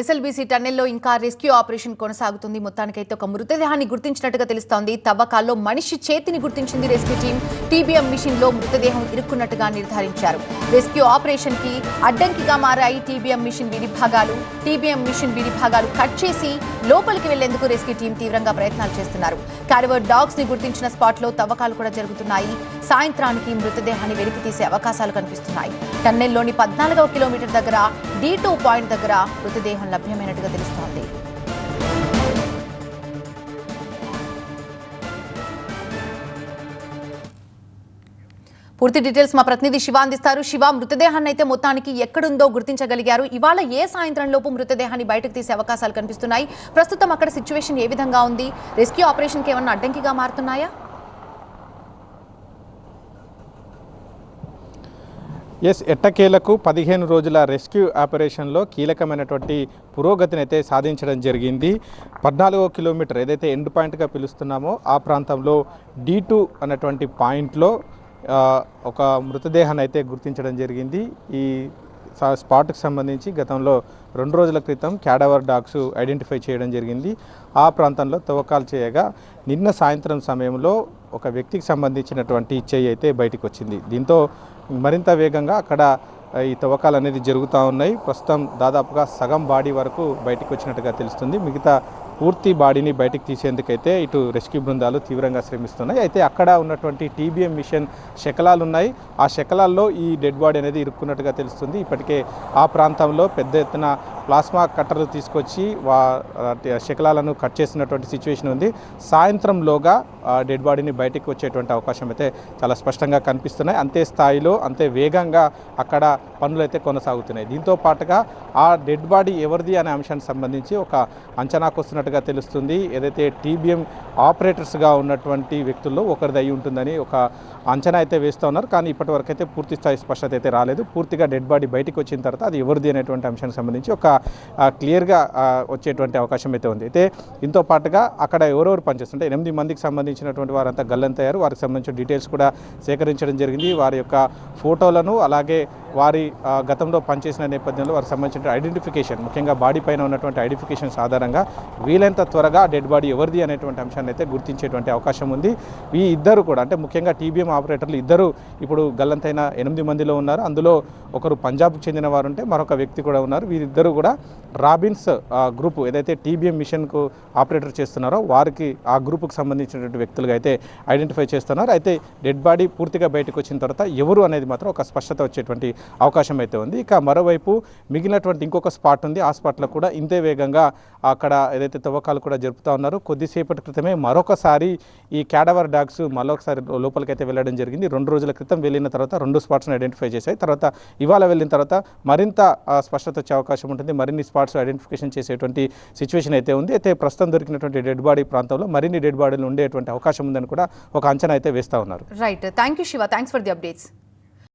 SLBC టన్నెల్లో ఇంకా rescue operation కొనసాగుతుంది. మొత్తానికైతే ఒక మృతదేహాన్ని గుర్తించినట్టుగా తెలుస్తోంది. తవ్వకాల్లో మనిషి చేతిని గుర్తించింది రెస్క్యూ టీం. టీబీఎం మిషన్లో మృతదేహం ఇరుక్కున్నట్టుగా నిర్ధారించారు. రెస్క్యూ ఆపరేషన్కి అడ్డంకిగా మారాయి టీబీఎం మిషన్ విడిభాగాలు. టీబీఎం మిషన్ విడిభాగాలు కట్ చేసి లోపలికి వెళ్ళేందుకు రెస్క్యూ టీం తీవ్రంగా ప్రయత్నాలు చేస్తున్నారు. కారివర్ డాగ్స్ని గుర్తించిన స్పాట్లో తవ్వకాలు కూడా జరుగుతున్నాయి. సాయంత్రానికి మృతదేహాన్ని వెలికి తీసే అవకాశాలు కనిపిస్తున్నాయి. టన్నెల్లోని పద్నాలుగవ కిలోమీటర్ దగ్గర డి టూ పాయింట్ దగ్గర మృతదేహం లభ్యమైనట్టుగా తెలుస్తోంది. పూర్తి డీటెయిల్స్ మా ప్రతినిధి శివ అందిస్తారు. శివ మృతదేహాన్ని అయితే మొత్తానికి ఎక్కడుందో గుర్తించగలిగారు. ఇవాళ ఏ సాయంత్రం లోపు మృతదేహాన్ని బయటకు తీసే అవకాశాలు కనిపిస్తున్నాయి? ప్రస్తుతం అక్కడ సిచ్యువేషన్ ఏ విధంగా ఉంది? రెస్క్యూ ఆపరేషన్కి ఏమన్నా అడ్డంకిగా మారుతున్నాయా? ఎస్ ఎట్టకేలకు పదిహేను రోజుల రెస్క్యూ ఆపరేషన్లో కీలకమైనటువంటి పురోగతిని అయితే సాధించడం జరిగింది. పద్నాలుగో కిలోమీటర్ ఏదైతే ఎండ్ పాయింట్గా పిలుస్తున్నామో ఆ ప్రాంతంలో డి టూ అన్నటువంటి పాయింట్లో ఒక మృతదేహాన్ని అయితే గుర్తించడం జరిగింది. ఈ స్పాట్కు సంబంధించి గతంలో రెండు రోజుల క్రితం క్యాడవర్ డాగ్స్ ఐడెంటిఫై చేయడం జరిగింది. ఆ ప్రాంతంలో తవ్వకాలు చేయగా నిన్న సాయంత్రం సమయంలో ఒక వ్యక్తికి సంబంధించినటువంటి చెయ్యి అయితే బయటకు వచ్చింది దీంతో మరింత వేగంగా అక్కడ ఈ తవ్వకాలు అనేది జరుగుతూ ఉన్నాయి. ప్రస్తుతం దాదాపుగా సగం బాడీ వరకు బయటకు వచ్చినట్టుగా తెలుస్తుంది. మిగతా పూర్తి బాడీని బయటకు తీసేందుకైతే ఇటు రెస్క్యూ బృందాలు తీవ్రంగా శ్రమిస్తున్నాయి. అయితే అక్కడ ఉన్నటువంటి టీబీఎం మిషన్ శకలాలు ఉన్నాయి ఆ శకలాల్లో ఈ డెడ్ బాడీ అనేది ఇరుక్కున్నట్టుగా తెలుస్తుంది. ఇప్పటికే ఆ ప్రాంతంలో పెద్ద ఎత్తున ప్లాస్మా కట్టర్లు తీసుకొచ్చి వా శకలాలను కట్ చేసినటువంటి సిచ్యువేషన్ ఉంది. సాయంత్రంలోగా ఆ డెడ్ బాడీని బయటికి వచ్చేటువంటి అవకాశం అయితే చాలా స్పష్టంగా కనిపిస్తున్నాయి. అంతే స్థాయిలో అంతే వేగంగా అక్కడ పనులు అయితే కొనసాగుతున్నాయి. దీంతో పాటుగా ఆ డెడ్ బాడీ ఎవరిది అనే అంశానికి సంబంధించి ఒక అంచనాకు వస్తున్నట్టుగా తెలుస్తుంది. ఏదైతే టీబీఎం ఆపరేటర్స్గా ఉన్నటువంటి వ్యక్తుల్లో ఒకరిది అయి ఉంటుందని ఒక అంచనా అయితే వేస్తూ ఉన్నారు. కానీ ఇప్పటి వరకు అయితే పూర్తి స్థాయి స్పష్టత అయితే రాలేదు. పూర్తిగా డెడ్ బాడీ బయటికి వచ్చిన తర్వాత అది ఎవరిది అనేటువంటి అంశానికి సంబంధించి ఒక క్లియర్గా వచ్చేటువంటి అవకాశం అయితే ఉంది. అయితే దీంతో పాటుగా అక్కడ ఎవరెవరు పనిచేస్తుంటే ఎనిమిది మందికి సంబంధించినటువంటి వారంతా గల్లంతయ్యారు. వారికి సంబంధించిన డీటెయిల్స్ కూడా సేకరించడం జరిగింది. వారి యొక్క ఫోటోలను అలాగే వారి గతంలో పనిచేసిన నేపథ్యంలో వారికి సంబంధించిన ఐడెంటిఫికేషన్ ముఖ్యంగా బాడీ పైన ఉన్నటువంటి ఐడెంటిఫికేషన్స్ ఆధారంగా వీలైనంత త్వరగా డెడ్ బాడీ ఎవరిది అనేటువంటి అంశాన్ని అయితే గుర్తించేటువంటి అవకాశం ఉంది. ఈ ఇద్దరు కూడా అంటే ముఖ్యంగా టీబీఎం ఆపరేటర్లు ఇద్దరు ఇప్పుడు గల్లంతైన ఎనిమిది మందిలో ఉన్నారు. అందులో ఒకరు పంజాబ్కు చెందిన వారు ఉంటే మరొక వ్యక్తి కూడా ఉన్నారు. వీరిద్దరూ కూడా రాబిన్స్ గ్రూప్ ఏదైతే టీబీఎం మిషన్కు ఆపరేటర్ చేస్తున్నారో వారికి ఆ గ్రూపుకు సంబంధించినటువంటి వ్యక్తులుగా అయితే ఐడెంటిఫై చేస్తున్నారు. అయితే డెడ్ బాడీ పూర్తిగా బయటకు వచ్చిన తర్వాత ఎవరు అనేది మాత్రం ఒక స్పష్టత వచ్చేటువంటి అవకాశం అయితే ఉంది. ఇక మరోవైపు మిగిలినటువంటి ఇంకొక స్పాట్ ఉంది. ఆ స్పాట్లో కూడా ఇంతే వేగంగా అక్కడ ఏదైతే తవ్వకాలు కూడా జరుపుతూ ఉన్నారు కొద్దిసేపటి క్రితమే మరొకసారి ఈ క్యాడవర్ డాగ్స్ మరొకసారి లోపలికైతే వెళ్ళడం జరిగింది. రెండు రోజుల క్రితం వెళ్ళిన తర్వాత రెండు స్పాట్స్ని ఐడెంటిఫై చేశాయి. తర్వాత ఇవాళ వెళ్ళిన తర్వాత మరింత స్పష్టత వచ్చే అవకాశం ఉంటుంది. మరిన్ని స్పాట్స్ ఐడెంటిఫికేషన్ చేసేటువంటి సిచ్యువేషన్ అయితే ఉంది. అయితే ప్రస్తుతం దొరికినటువంటి డెడ్ బాడీ ప్రాంతంలో మరిన్ని డెడ్ బాడీలు ఉండేటువంటి అవకాశం ఉందని కూడా ఒక అంచనా అయితే వేస్తూ ఉన్నారు. Right thank you Shiva thanks for the updates